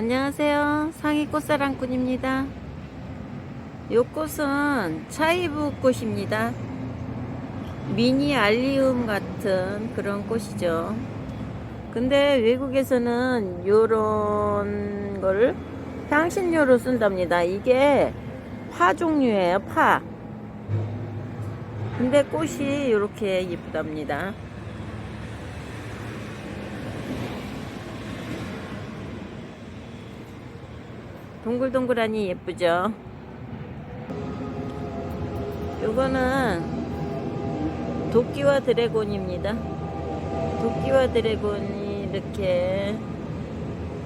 안녕하세요. 상희 꽃사랑꾼입니다. 이 꽃은 차이브 꽃입니다. 미니 알리움 같은 그런 꽃이죠. 근데 외국에서는 요런 거를 향신료로 쓴답니다. 이게 파 종류예요, 파. 근데 꽃이 이렇게 예쁘답니다. 동글동글하니 예쁘죠? 요거는 도끼와 드래곤입니다. 도끼와 드래곤이 이렇게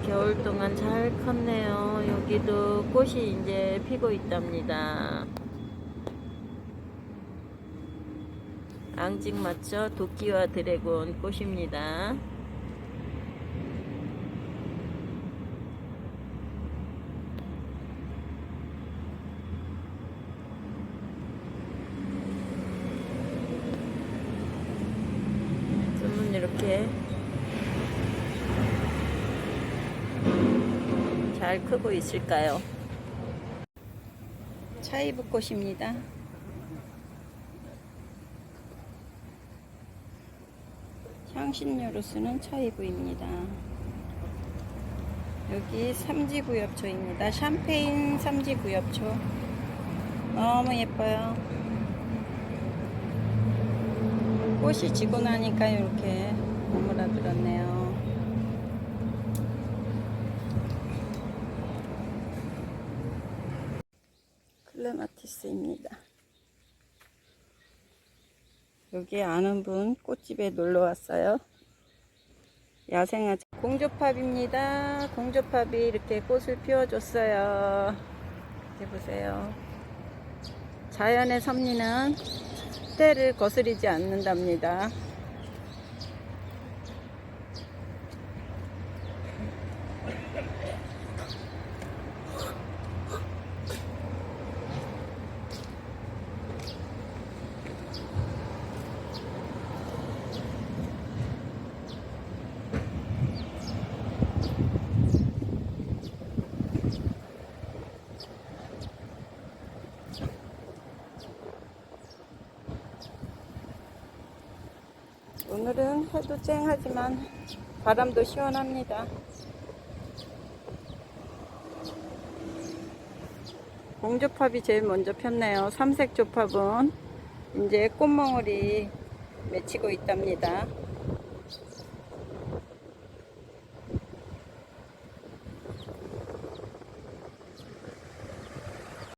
겨울 동안 잘 컸네요. 여기도 꽃이 이제 피고 있답니다. 앙증 맞죠? 도끼와 드래곤 꽃입니다. 쯤은 이렇게 잘 크고 있을까요? 차이브 꽃입니다. 향신료로 쓰는 차이브입니다. 여기 삼지구엽초입니다. 샴페인 삼지구엽초. 너무 예뻐요. 꽃이 지고 나니까 이렇게 오므라들었네요. 클레마티스입니다. 여기 아는 분 꽃집에 놀러 왔어요. 야생화 공조팝입니다. 공조팝이 이렇게 꽃을 피워줬어요. 이렇게 보세요. 자연의 섭리는 때를 거스리지 않는답니다. 오늘은 해도 쨍하지만 바람도 시원합니다. 공조팝이 제일 먼저 폈네요. 삼색 조팝은 이제 꽃몽울이 맺히고 있답니다.